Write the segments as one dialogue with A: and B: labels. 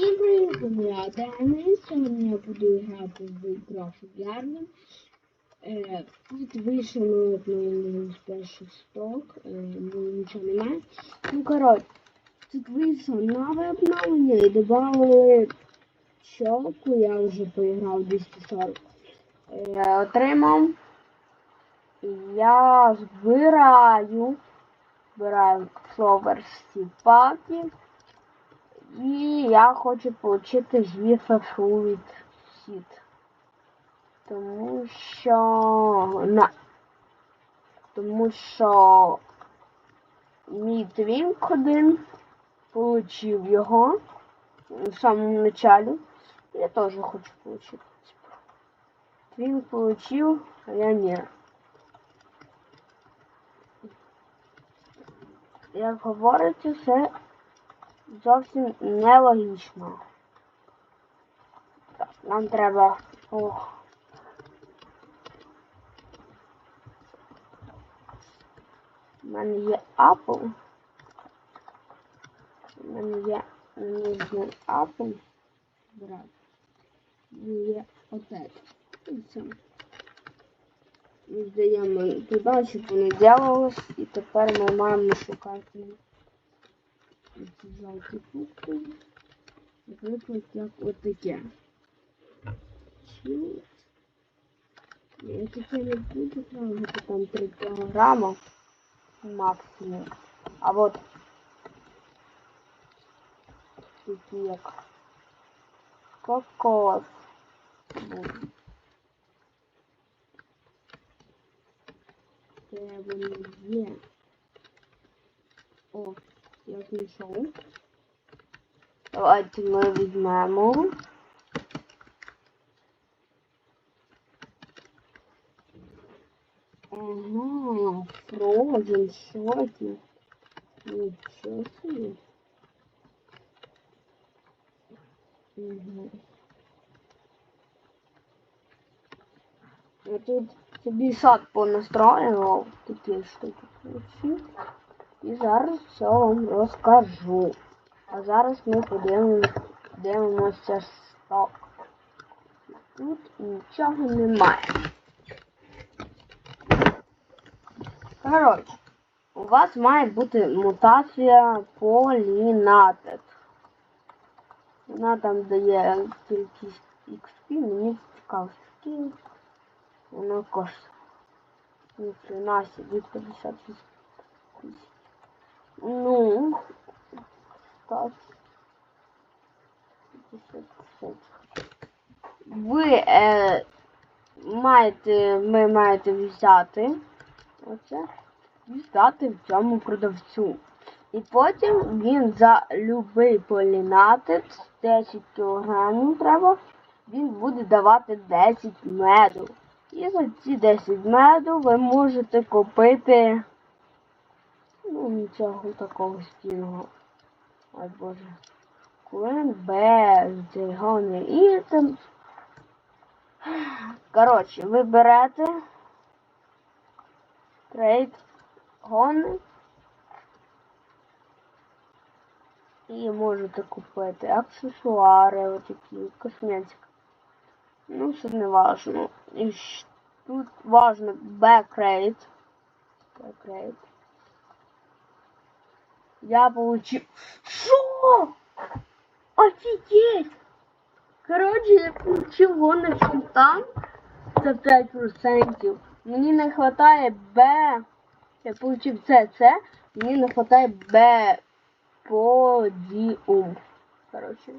A: Всім привіт, я Денис. Сьогодні я буду грати в Craft Garden. Е, тут новий обновлений з перших сток, е, ну нічого немає. Ну коротше, тут вийшло нове обновлення і додали щелку, я вже поіграв 240. Е, отримав. Я збираю, збираю Seed Pack. І я хочу отримати Гіфа Fruit Seed. Тому що на тому що мій твінк один получив його в самому началі. Я теж хочу получити. Твінк получив, а я ні. Як говориться, це зовсім нелогічно. Так, нам треба. Ох. У мене є Apple. У мене є нужний Apple. Брат. Є оце. І все. Ми здаємо туди, щоб воно ділалось, і тепер ми маємо шукати ці жовті кубки. Наприклад, як отаке. Чуть. Я таке не буду правити, там 3 кілограма максимум. А от такі як кокос будуть. Де вони є? О, я знайшов. Давайте ми візьмемо. Ага, Frozen шоті. Нічого собі. Угу. Я тут собі сад понастроював такі штуки. І зараз все вам розкажу. А зараз ми подивимося дивимося сток. Тут нічого немає. Коротше, у вас має бути мутація полінатет. Вона там дає кількість XP, мені цікаво, скільки вона коштує. Ніхрена собі 50 тисяч. Ну, так. Ви е, маєте, ви маєте взяти оце і здати в цьому продавцю. І потім він за любий полінатець 10 кг треба, він буде давати 10 меду. І за ці 10 меду ви можете купити ну нічого такого стільного. Ой боже. Куин без дзигони і там. Коротше, ви берете трейд гони і можете купити аксесуари, отакі, косметика. Ну, це не важно. І тут важно бекрейт. Бекрейт. Я получил... Что? Офигеть! Короче, я получил вон фонтан за 5%. Мені не хватає Б. Я получив С, С. Мені не хватає Б подіум. Короче.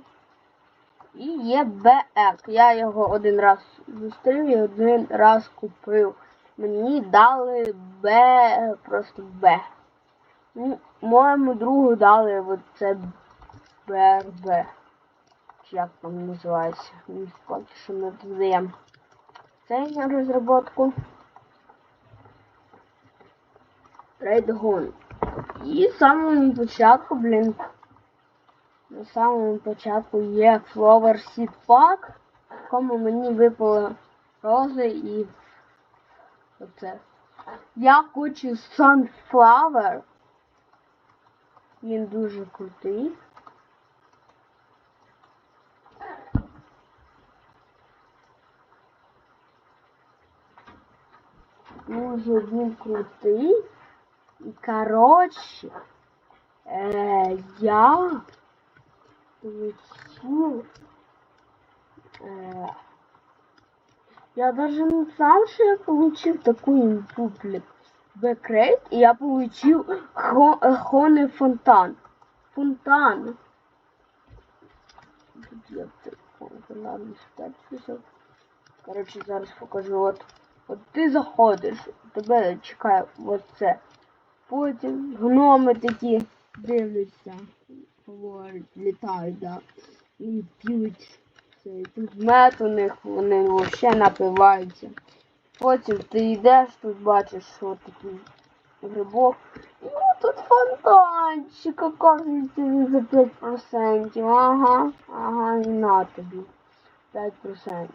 A: І є БЕК. Я його один раз зустрів і один раз купив. Мені дали Б, просто Б. Моєму другу дали оце БРБ. Чи як там називається? Поки що не додаємо. Цей на розробку. Трейдгон. І в самому початку, блін. На самому початку є Flower Seed Pack, в якому мені випали рози і оце. Я хочу Sunflower. Він дуже крутий. Дуже він крутий. І коротше е, я хочу. Е, я даже не сам, що я получив таку інпупліку. блин. Бэкрейт, и я получил хо э, Хоне Фонтан. Фонтан. Где ты? Ладно, спецписок. Короче, зараз покажу. От, от ти заходиш, тебе чекає оце. Потім гноми такі дивляться, говорять, літають, да. І п'ють цей тут мед у них, вони взагалі напиваються. Потім ти йдеш, тут бачиш, що такий грибок. От тут фонтанчик, оказується він за 5%. Ага, ага, і на тобі. 5%.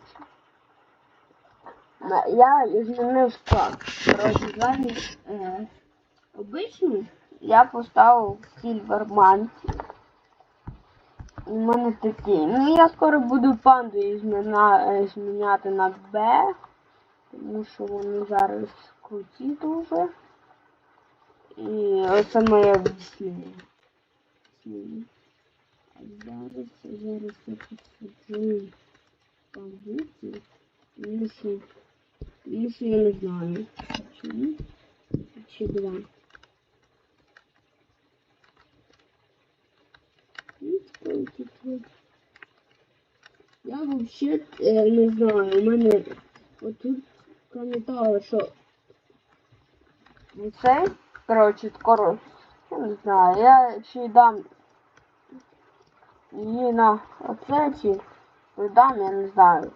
A: На- Я змінив склад. Коротше, замість е, обичний я поставив Silverman. У мене такий. Ну я скоро буду панду е, зміняти на Б. Тому що вони зараз круті дуже. І оце моє об'яснення. А зараз, зараз я посаджу пандуці. Якщо, якщо я не знаю. Чому? Чи два. Ну, сколько тут? Я вообще е, не знаю, у мене отут Кроме того, що цей, коротше, скоро, я не знаю, я чи дам її на оце, чи дам, я не знаю.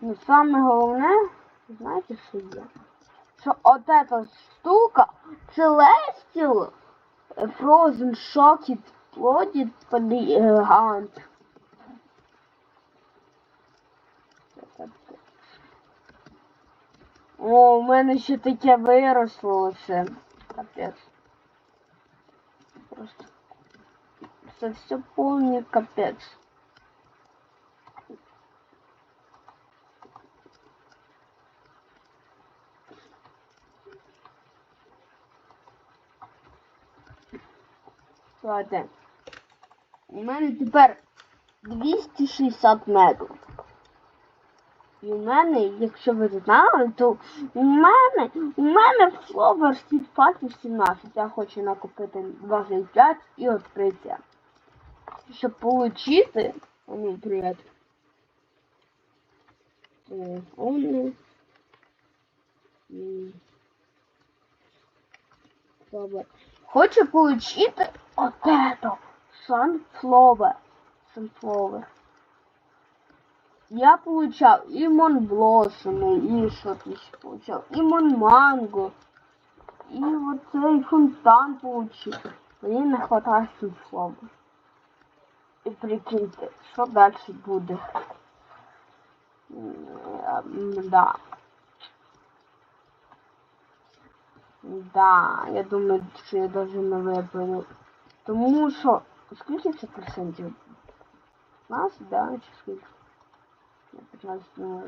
A: Ну, саме головне, знаєте, що є? Що от эта штука Celestial Frozen Shocked Blooded Gigant. О, у мене ще таке виросло все. Капець. Просто. Це все повний капець. Ладно. У мене тепер 260 метрів. І у мене, якщо ви знали, то у мене, у мене Flower Seed Pack 17. Я хочу накопити 25 і відкрити. Щоб получити, ну, привіт. Телефони. Flower. Хочу получити от это. Sunflower. Sunflower. Я получал и Монблоссами, и что то еще получал, и Монманго, и вот цей фонтан получил. Мені не хватає Sunflower. І прикиньте, що далі буде. М, Да. Да, я думаю, що я даже не виповню. Тому що... Скільки це процентів? 15, да, чи скільки? Я 15 не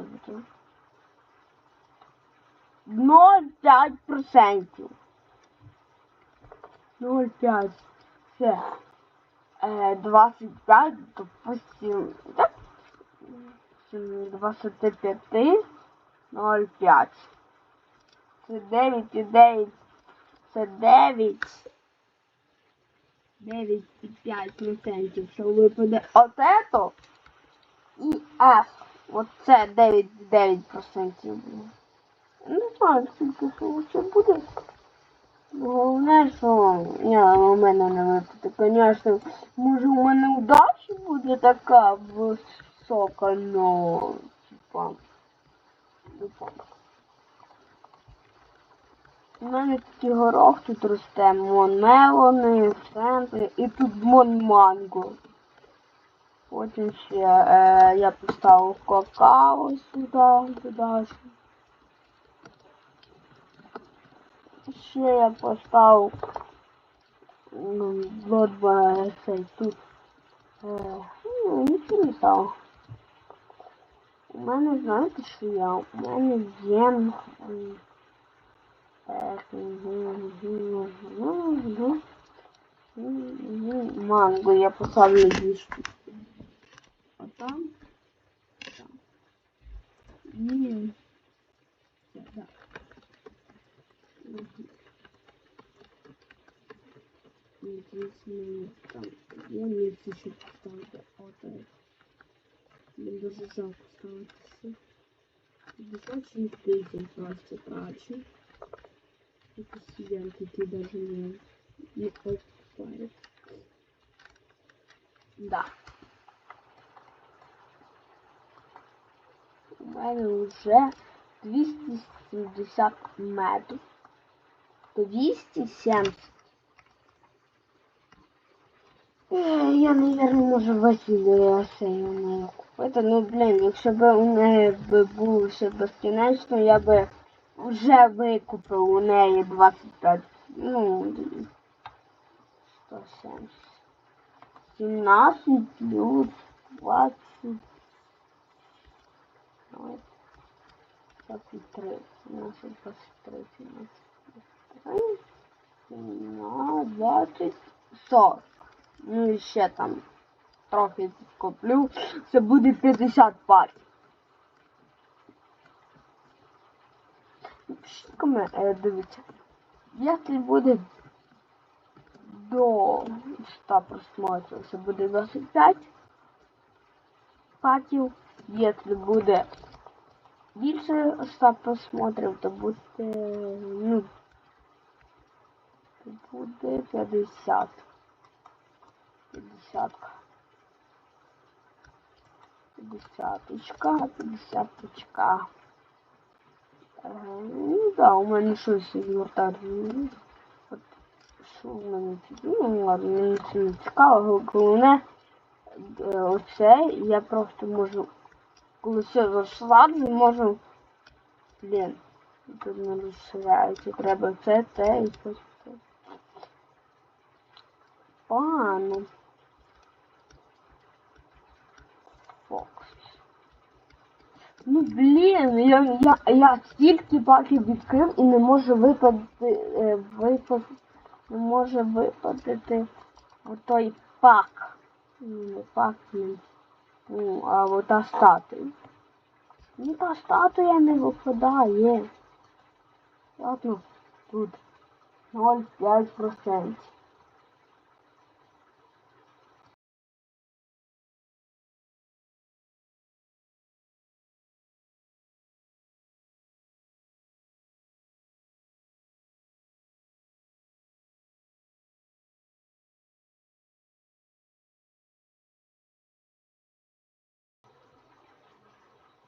A: 0,5 процентів. 0,5. Це. Е, 25, допустим, так? 25, 0,5. Це 9,9. Це 9. 9,5%, що випаде от ето і F. Оце 9,9%. Не знаю, скільки це буде. Головне, що я у мене не випаде. Звісно, може у мене удача буде така висока, но типа. У мене такий горох тут росте, монмелони, центри і тут монманго. Потім ще е, я поставив какао сюди, туди. Ще я поставив ну, Bloodborne цей тут. Е, ну, нічого не стало. У мене, знаєте, що я? У мене є... м, Манго я поставлю дві штуки. Там. там. Ні. Да. Мгм. Там. Я не хочу ще поставити. Отак. Мені дуже жалко все. 56 тысяч просто трачу. Это студент, який даже не, не покупает. Да. У мене вже 270 меду. 270. Е, Я, наверное, можу весь цей нею купити. Ну, блін, якщо б у неї б було все безкінечно, я би вже викупив у неї 25, ну, 170. 17 плюс 20. Ой, 23. 17, 23, 17, 23. 20, 40. Ну і ще там трохи коплю. Це буде 50 пар. Пишіть е, дивіться. Якщо буде до 100 просмотрів, це буде 25 патів. Якщо буде більше 100 просмотрів, то буде, ну, то буде 50. 50. Пятьдесяточка, пятьдесяточка. Ага, ну да, у мене щось вертать. От що в мене? Ну ладно, мені це не цікаво. Головне, е, оце я просто можу, коли все зашладжу, можу. Блін, тут не розширяється. Треба це, це і це. Пану. Фокс. Ну блін, я, я, я стільки паків відкрив і не можу випадати, е, випад, не може випадати отой пак. Не пак, блін. Ну, а вот та статуя. Ну та статуя не випадає. Ладно, тут 0,5%.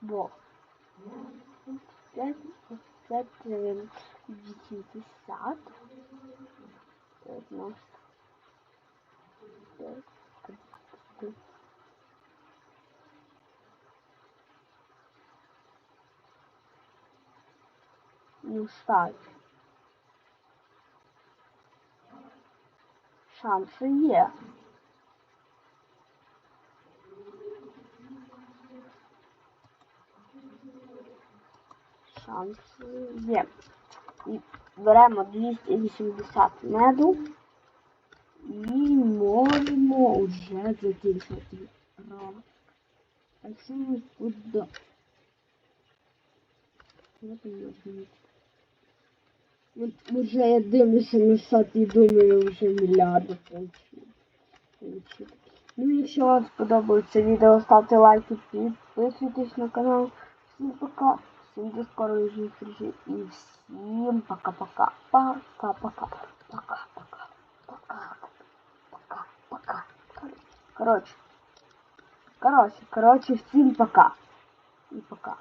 A: Бо. 5, 5, 80. 90. Ну, ставь. Шанси є. Шанси є. І беремо 280 меду і можемо вже закінчити раунд. Так що ми куди? Вже я дивлюся на сад і думаю, вже мільярди получили. Ну, якщо вам сподобається відео, ставте лайки, підписуйтесь на канал. Всім пока, всім до скорої зустрічі і всім пока-пока. Пока-пока. Пока-пока. Пока. Пока. Пока. Короче. Короче, короче, всім пока. І пока.